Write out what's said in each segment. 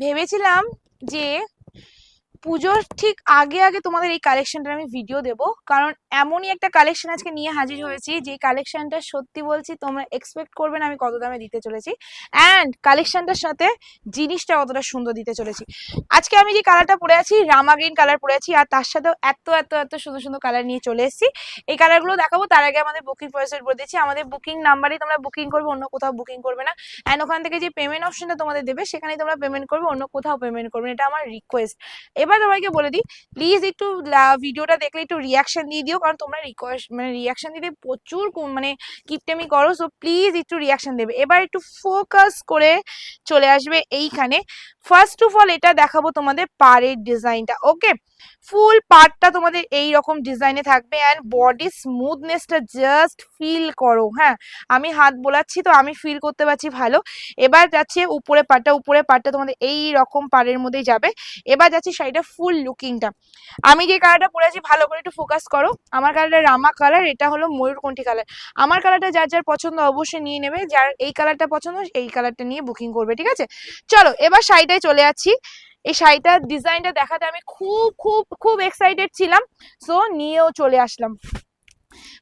ভেবেছিলাম যে পুজোর ঠিক আগে আগে তোমাদের এই কালেকশনটা আমি ভিডিও দেব। কারণ এমনই একটা কালেকশন আজকে নিয়ে হাজির হয়েছি, যে কালেকশনটা সত্যি বলছি, তোমরা এক্সপেক্ট করবে না আমি কত দামে দিতে চলেছি। অ্যান্ড কালেকশনটার সাথে জিনিসটা কতটা সুন্দর দিতে চলেছি। আজকে আমি যে কালারটা পরে আছি, রামা গ্রিন কালার পরে আছি, আর তার সাথেও এত এত এত সুন্দর সুন্দর কালার নিয়ে চলে এসেছি। এই কালারগুলো দেখাবো, তার আগে আমাদের বুকিং প্রসেস বলে দিচ্ছি। আমাদের বুকিং নাম্বারেই তোমরা বুকিং করবে, অন্য কোথাও বুকিং করবে না। অ্যান্ড ওখান থেকে যে পেমেন্ট অপশনটা তোমাদের দেবে, সেখানেই তোমরা পেমেন্ট করবে, অন্য কোথাও পেমেন্ট করবে এটা আমার রিকোয়েস্ট এবার তোমাকে বলে দিই প্লিজ একটু ভিডিওটা দেখলে একটু রিয়াকশন দিয়ে দিও, কারণ তোমরা রিকোয়েস্ট মানে রিয়াকশন দিতে প্রচুর মানে কিপটেমি করো সো প্লিজ একটু রিয়াকশন দেবে। এবার একটু ফোকাস করে চলে আসবে এইখানে। ফার্স্ট অফ অল এটা দেখাবো তোমাদের পাড়ের ডিজাইনটা ওকে ফুল পার্টটা তোমাদের এই রকম ডিজাইনে থাকবে অ্যান্ড বডি স্মুথনেসটা জাস্ট ফিল করো হ্যাঁ? আমি হাত বোলাচ্ছি তো আমি ফিল করতে পারছি ভালো। এবার যাচ্ছে উপরে পাটটা উপরে পাটটা তোমাদের এই রকম পাড়ের মধ্যেই যাবে। এবার যাচ্ছে শাড়িটা ফুল লুকিংটা আমি যে কালারটা পরে আছি ভালো করে একটু ফোকাস করো। আমার কালারটা রামা কালার এটা হলো ময়ূরকণ্ঠী কালার আমার কালারটা যার যার পছন্দ অবশ্যই নিয়ে নেবে। যার এই কালারটা পছন্দ এই কালারটা নিয়ে বুকিং করবে, ঠিক আছে? চলো, এবার শাড়িটায় চলে যাচ্ছি। এই শাড়িটার ডিজাইনটা দেখাতে আমি খুব খুব খুব এক্সাইটেড ছিলাম। সো নিয়েও চলে আসলাম।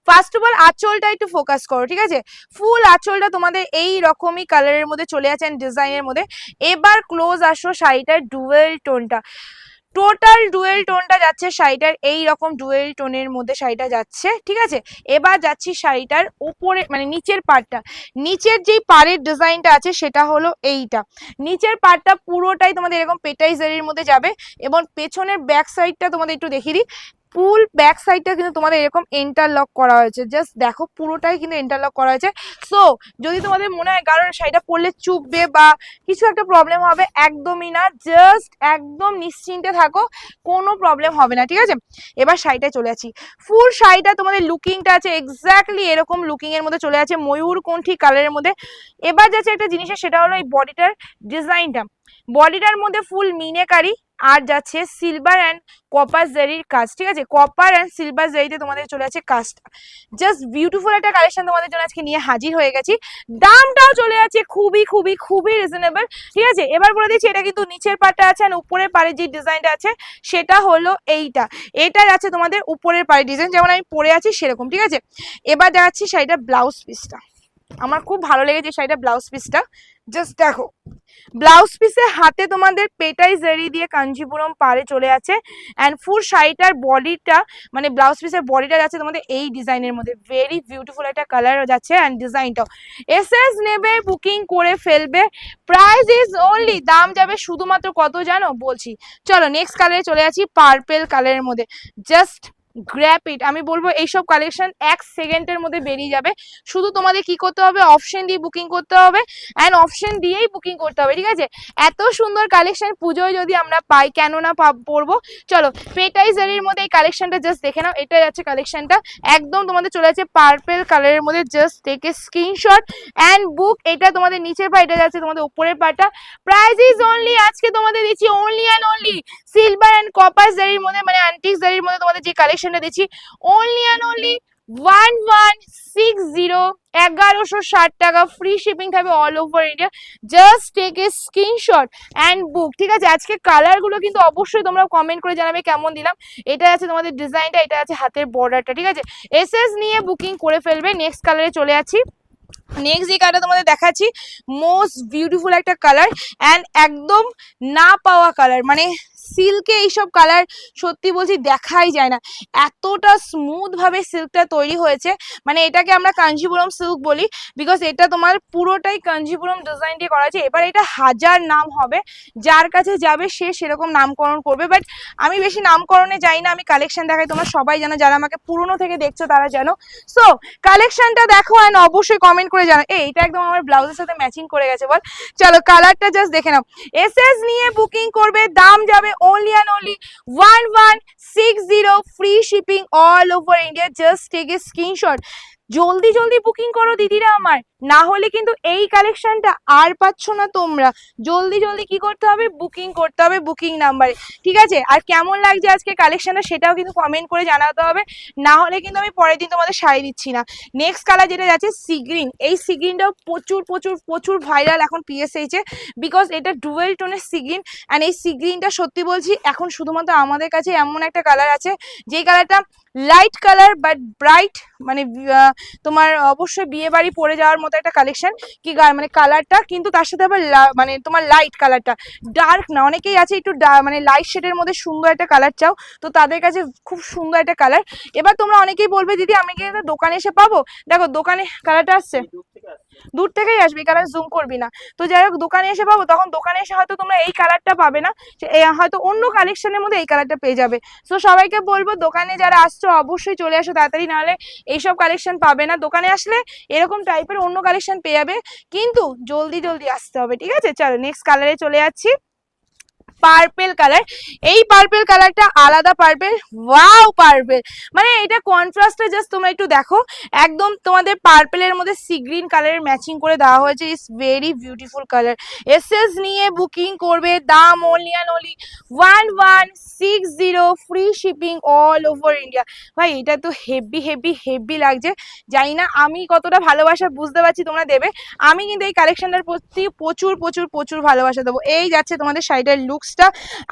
ফার্স্ট অফ অল আঁচলটা একটু ফোকাস করো, ঠিক আছে? ফুল আঁচলটা তোমাদের এই রকমই কালারের মধ্যে চলে আছে ডিজাইনের মধ্যে। এবার ক্লোজ আসো শাড়িটার ডুয়েল টোনটা টোটাল ডুয়েল টোনটা যাচ্ছে শাড়িটার, এই রকম ডুয়েল টোনের মধ্যে শাড়িটা যাচ্ছে, ঠিক আছে? এবার যাচ্ছি শাড়িটার ওপরে মানে নিচের পার্টটা নিচের যেই পাড়ের ডিজাইনটা আছে সেটা হলো এইটা। নিচের পার্টটা পুরোটাই তোমাদের এরকম পেটাইজারির মধ্যে যাবে এবং পেছনের ব্যাক সাইডটা তোমাদের একটু দেখিয়ে দিই। ফুল ব্যাক সাইডটা কিন্তু তোমাদের এরকম ইন্টারলক করা হয়েছে। জাস্ট দেখো পুরোটাই কিন্তু ইন্টারলক করা হয়েছে। সো যদি তোমাদের মনে হয় কারণ শাড়িটা পরলে চুপবে বা কিছু একটা প্রবলেম হবে, একদমই না। জাস্ট একদম নিশ্চিন্তে থাকো, কোনো প্রবলেম হবে না, ঠিক আছে? এবার শাড়িটায় চলে আছি ফুল শাড়িটা তোমাদের লুকিংটা আছে এক্স্যাক্টলি এরকম লুকিং এর মধ্যে চলে আছে ময়ূরকণ্ঠী কালারের মধ্যে। এবার যাচ্ছে একটা জিনিসের, সেটা হলো এই বডিটার ডিজাইনটা বডিটার মধ্যে ফুল মিনেকারি আর যাচ্ছে সিলভার অ্যান্ড কপার জারির কাজ ঠিক আছে? কপার অ্যান্ড সিলভার জারিতে তোমাদের চলে আছে কাজটা জাস্ট বিউটিফুল একটা কালেকশন তোমাদের জন্য আজকে নিয়ে হাজির হয়ে গেছি। দামটাও চলে আছে খুবই খুবই খুবই রিজনেবল ঠিক আছে? এবার বলে দিচ্ছি, এটা কিন্তু নিচের পাটটা আছে আর উপরের পাড়ে যে ডিজাইনটা আছে, সেটা হলো এইটা। এটা আছে তোমাদের উপরের পাড়ে ডিজাইন যেমন আমি পরে আছি সেরকম, ঠিক আছে? এবার দেখাচ্ছি শাড়িটা ব্লাউজ পিসটা আমার খুব ভালো লেগেছে শাড়িটা ব্লাউজ পিসটা জাস্ট দেখো। ব্লাউজ পিসে হাতে তোমাদের পেটাই জেরি দিয়ে কাঞ্জিপুরম পাড়ে চলে আছে। অ্যান্ড ফুল শাড়িটার বডিটা মানে ব্লাউজ পিসের বডিটা যাচ্ছে তোমাদের এই ডিজাইনের মধ্যে। ভেরি বিউটিফুল একটা কালার যাচ্ছে অ্যান্ড ডিজাইনটাও এস এস নেবে বুকিং করে ফেলবে। প্রাইস ইজ অনলি দাম যাবে শুধুমাত্র কত জানো? বলছি। চলো নেক্সট কালারে চলে আছি পার্পেল কালারের মধ্যে। জাস্ট গ্র্যাপ ইট আমি বলব এইসব কালেকশন এক সেকেন্ডের মধ্যে বেরিয়ে যাবে। শুধু তোমাদের কি করতে হবে? অপশন দিয়ে বুকিং করতে হবে অ্যান্ড অপশন দিয়েই বুকিং করতে হবে, ঠিক আছে? এত সুন্দর কালেকশন পুজোয় যদি আমরা পাই, কেন না পা- পরবো? চলো পেটাইজারির মধ্যে এই কালেকশনটা জাস্ট দেখে নাও। এটা যাচ্ছে কালেকশনটা একদম তোমাদের চলে যাচ্ছে পার্পেল কালারের মধ্যে। জাস্ট থেকে স্ক্রিনশট অ্যান্ড বুক এটা তোমাদের নিচের পা এটা যাচ্ছে তোমাদের উপরের পাটা প্রাইস ইজ অনলি আজকে তোমাদের দিচ্ছি only and only silver and copper জারির মধ্যে মানে অ্যান্টিক জারির মধ্যে তোমাদের যে কালেকশনটা দিচ্ছি। Only and only one one six zero এগারোশো ষাট টাকা ফ্রি শিপিং থাকবে all over India just take a screenshot and book ঠিক আছে? আজকে কালারগুলো কিন্তু অবশ্যই তোমরা কমেন্ট করে জানাবে কেমন দিলাম। এটা আছে তোমাদের ডিজাইনটা এটা আছে হাতের বর্ডারটা ঠিক আছে? এস নিয়ে বুকিং করে ফেলবে নেক্সট কালারে চলে যাচ্ছি। নেক্সট যে কালারটা তোমাদের দেখাচ্ছি মোস্ট বিউটিফুল একটা কালার অ্যান্ড একদম না পাওয়া কালার মানে সিল্কে এইসব কালার সত্যি বলছি দেখাই যায় না। এতটা স্মুথ ভাবে সিল্কটা তৈরি হয়েছে। মানে এটাকে আমরা কাঞ্জিপুরম সিল্ক বলি বিকজ এটা তোমার পুরোটাই কাঞ্জিপুরম ডিজাইন দিয়ে করা আছে এবার এটা হাজার নাম হবে। যার কাছে যাবে সে সেরকম নামকরণ করবে। বাট আমি বেশি নামকরণে যাই না, আমি কালেকশন দেখাই। তোমরা সবাই জানো, যারা আমাকে পুরনো থেকে দেখছ তারা জানো। সো কালেকশনটা দেখো অ্যান্ড অবশ্যই কমেন্ট করে জানো এই, এটা একদম আমার ব্লাউজের সাথে ম্যাচিং করে গেছে, বল। চলো কালারটা জাস্ট দেখে নাও। এস এস নিয়ে বুকিং করবে, দাম যাবে only one one six zero free shipping all over India just take screenshot জলদি জলদি বুকিং করো, দিদিরা আমার। না হলে কিন্তু এই কালেকশনটা আর পাচ্ছ না তোমরা। জলদি জলদি কি করতে হবে? বুকিং করতে হবে বুকিং নাম্বারে ঠিক আছে? আর কেমন লাগছে আজকে কালেকশনটা সেটাও কিন্তু কমেন্ট করে জানাতে হবে। না হলে কিন্তু আমি পরের দিন তোমাদের শাড়ি দিচ্ছি না। নেক্সট কালার যেটা যাচ্ছে সি গ্রিন এই সি গ্রিনটাও প্রচুর প্রচুর প্রচুর ভাইরাল এখন পিএসএইচে বিকজ এটা ডুয়েল টোনের সি গ্রিন অ্যান্ড এই সি গ্রিনটা সত্যি বলছি, এখন শুধুমাত্র আমাদের কাছে এমন একটা কালার আছে। যেই কালারটা লাইট কালার বাট ব্রাইট মানে তোমার অবশ্যই বিয়ে বাড়ি পরে যাওয়ার মতো একটা কালেকশন কি মানে কালারটা কিন্তু তার সাথে আবার মানে তোমার লাইট কালারটা ডার্ক না, অনেকেই আছে একটু মানে লাইট শেডের মধ্যে সুন্দর একটা কালার চাও, তো তাদের কাছে খুব সুন্দর একটা কালার এবার তোমরা অনেকেই বলবে, দিদি, আমি কি দোকানে এসে পাবো? দেখো, দোকানে কালারটা আসছে। দূর থেকেই আসবে, এই কালার জুম করবি না। তো যাই হোক দোকানে এসে পাবো, তখন দোকানে এসে হয়তো তোমরা এই কালারটা পাবে না হয়তো অন্য কালেকশনের মধ্যে এই কালারটা পেয়ে যাবে। সো সবাইকে বলব, দোকানে যারা আসছো, অবশ্যই চলে আসো তাড়াতাড়ি, নাহলে এইসব কালেকশন পাবে না। দোকানে আসলে এরকম টাইপের অন্য কালেকশন পেয়ে যাবে, কিন্তু জলদি জলদি আসতে হবে, ঠিক আছে? চলো নেক্সট কালারে চলে যাচ্ছি। পার্পেল কালার এই পার্পেল কালারটা আলাদা পার্পেল ওয়াও পার্পেল মানে এটা কন্ট্রাস্টে জাস্ট তোমরা একটু দেখো। একদম তোমাদের পার্পেলের মধ্যে সি গ্রিন কালারের ম্যাচিং করে দেওয়া হয়েছে। It's very beautiful colour SS নিয়ে বুকিং করবে দাম only one one six zero free shipping all over India ভাই, এটা তো হেভি হেভি হেভি লাগছে। জানি না আমি কতটা ভালোবাসা বুঝতে পারছি তোমরা দেবে। আমি কিন্তু এই কালেকশনটার প্রতি প্রচুর প্রচুর প্রচুর ভালোবাসা দেবো। এই যাচ্ছে তোমাদের শাড়িটার লুকসটা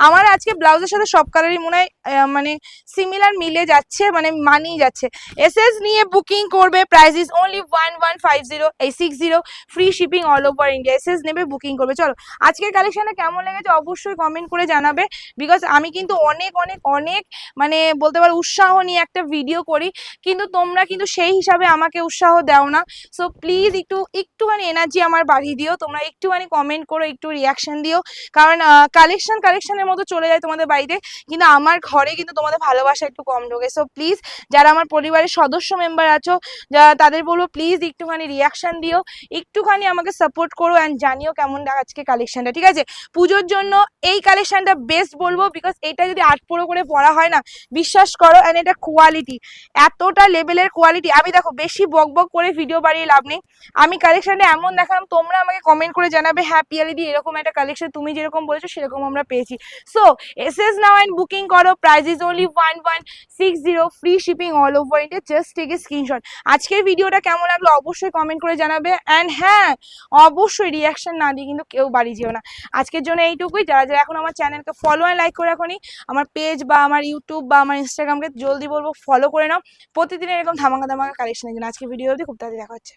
আমার আজকে ব্লাউজের সাথে সব কালারই মনে হয় মানে সিমিলার মিলে যাচ্ছে মানে মানিয়ে যাচ্ছে। এসএস নিয়ে বুকিং করবে price is only one one five zero এই six zero free shipping all over India SS নেবে বুকিং করবে। চলো, আজকের কালেকশনটা কেমন লেগেছে অবশ্যই কমেন্ট করে জানাবে বিকজ আমি কিন্তু অনেক অনেক অনেক মানে বলতে পারো উৎসাহ নিয়ে একটা ভিডিও করি, কিন্তু তোমরা কিন্তু সেই হিসাবে আমাকে উৎসাহ দাও না। সো প্লিজ একটু, একটুখানি এনার্জি আমার বাড়িয়ে দিও, তোমরা একটুখানি কমেন্ট করো, একটু রিয়াকশন দিও। কারণ কালেকশন কালেকশনের মতো চলে যায় তোমাদের বাড়িতে। কিন্তু আমার ঘরে কিন্তু তোমাদের ভালোবাসা একটু কম ঢোকে। সো প্লিজ যারা আমার পরিবারের সদস্য মেম্বার আছো তাদের বলব প্লিজ একটুখানি রিয়াকশন দিও। একটুখানি আমাকে সাপোর্ট করো অ্যান্ড জানিও কেমন আজকে কালেকশনটা ঠিক আছে? পুজোর জন্য এই কালেকশনটা বেস্ট বলব বিকজ এটা যদি আট পুরো করে পরা হয় না, বিশ্বাস করো অ্যান্ড এটা কোয়ালিটি এতটা লেভেলের কোয়ালিটি আমি দেখো, বেশি বক বক করে ভিডিও বাড়িয়ে লাভ নেই। আমি কালেকশনটা এমন দেখালাম, তোমরা আমাকে কমেন্ট করে জানাবে হ্যাঁ পিয়ালিদি, এরকম একটা কালেকশন তুমি যেরকম বলেছ, সেরকম আমরা পেয়েছি। So S S and booking করো। Price is only one one six zero free shipping all over India just take screenshot আজকের ভিডিওটা কেমন লাগল অবশ্যই কমেন্ট করে জানাবে। অ্যান্ড হ্যাঁ অবশ্যই রিয়াকশন না দিয়ে কিন্তু কেউ বাড়ি যেও না। আজকের জন্য এইটুকুই। যারা যারা এখন আমার চ্যানেলকে ফলো অ্যান্ড লাইক করে রাখোনি, আমার পেজ বা আমার ইউটিউব বা আমার ইনস্টাগ্রামকে জলদি বলব ফলো করে নাও। প্রতিদিন এরকম ধামাকা ধামাকা কালেকশনের জন্য। আজকে ভিডিও অবধি খুব তাড়াতাড়ি দেখা হচ্ছে।